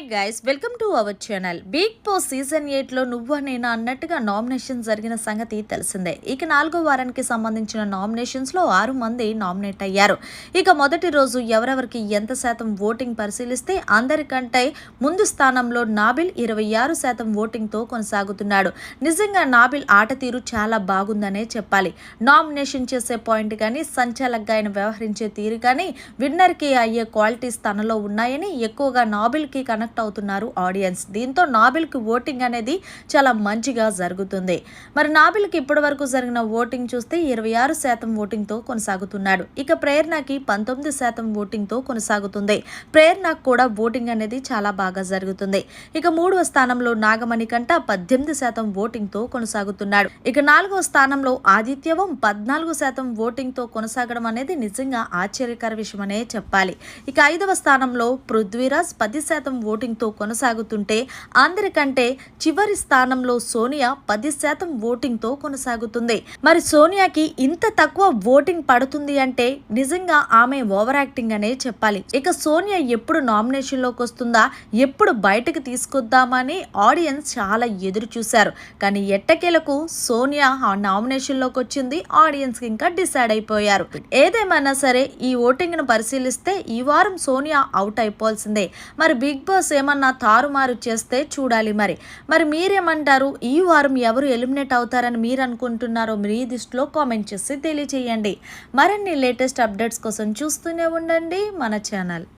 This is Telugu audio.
Hi guys welcome to our channel Bigg Boss season ఎయిట్లో నువ్వు నేను అన్నట్టుగా నామినేషన్ జరిగిన సంగతి తెలిసిందే. ఇక నాలుగో వారానికి సంబంధించిన నామినేషన్స్లో ఆరు మంది నామినేట్ అయ్యారు. ఇక మొదటి రోజు ఎవరెవరికి ఎంత శాతం ఓటింగ్ పరిశీలిస్తే అందరికంటే ముందు స్థానంలో నాబిల్ ఇరవై ఆరు శాతం ఓటింగ్తో కొనసాగుతున్నాడు. నిజంగా నాబిల్ ఆట తీరు చాలా బాగుందనే చెప్పాలి. నామినేషన్ చేసే పాయింట్ కానీ సంచాలకగా ఆయన వ్యవహరించే తీరు కానీ విన్నర్కి అయ్యే క్వాలిటీస్ తనలో ఉన్నాయని ఎక్కువగా నాబిల్కి కనెక్ట్ అవుతున్నారు ఆడియన్స్. దీంతో నాబిల్కి ఓటింగ్ అనేది చాలా మంచిగా జరుగుతుంది. మరి నాబిల్కి ఇప్పటి వరకు జరిగిన ఓటింగ్ చూస్తే ఇరవై ఆరు శాతం ఓటింగ్తో కొనసాగుతున్నాడు. ఇక ప్రేరణకి పంతొమ్మిది శాతం ఓటింగ్తో కొనసాగుతుంది. ప్రేరణకు కూడా ఓటింగ్ అనేది చాలా బాగా జరుగుతుంది. ఇక మూడవ స్థానంలో నాగమణి కంట పద్దెనిమిది శాతం ఓటింగ్తో కొనసాగుతున్నాడు. ఇక నాలుగవ స్థానంలో ఆదిత్యవం పద్నాలుగు శాతం ఓటింగ్తో కొనసాగడం అనేది నిజంగా ఆశ్చర్యకర విషయమనే చెప్పాలి. ఇక ఐదవ స్థానంలో పృథ్వీరాజ్ పది శాతం ఓటింగ్తో కొనసాగుతుంటే అందరికంటే చివరి స్థానంలో సోనియా పది శాతం ఓటింగ్తో కొనసాగుతుంది. మరి సోనియాకి ఇంత తక్కువ ఓటింగ్ పడుతుంది అంటే నిజంగా ఆమె ఓవర్ యాక్టింగ్ అనే చెప్పాలి. ఇక సోనియా ఎప్పుడు నామినేషన్లోకి వస్తుందా? ఎప్పుడు బయటకు తీసుకొద్దామని ఆడియన్స్ చాలా ఎదురు చూశారు. కానీ ఎట్టకేలకు సోనియా ఆ నామినేషన్లోకి వచ్చింది ఆడియన్స్ ఇంకా డిసైడ్ అయిపోయారు. ఏదేమైనా సరే ఈ ఓటింగ్ను పరిశీలిస్తే ఈ వారం సోనియా అవుట్ అయిపోవాల్సిందే. మరి బిగ్ బాస్ ఏమన్నా తారుమారు చేస్తే చూడాలి మరి. మరి మీరేమంటారు? ఈ వారం ఎవరు ఎలిమినేట్ అవుతారని మీరు అనుకుంటున్నారో మీ దృష్టిలో కామెంట్ చేసి తెలియచేయండి. మరిన్ని లేటెస్ట్ అప్డేట్స్ కోసం చూస్తూనే ఉండండి మన ఛానల్.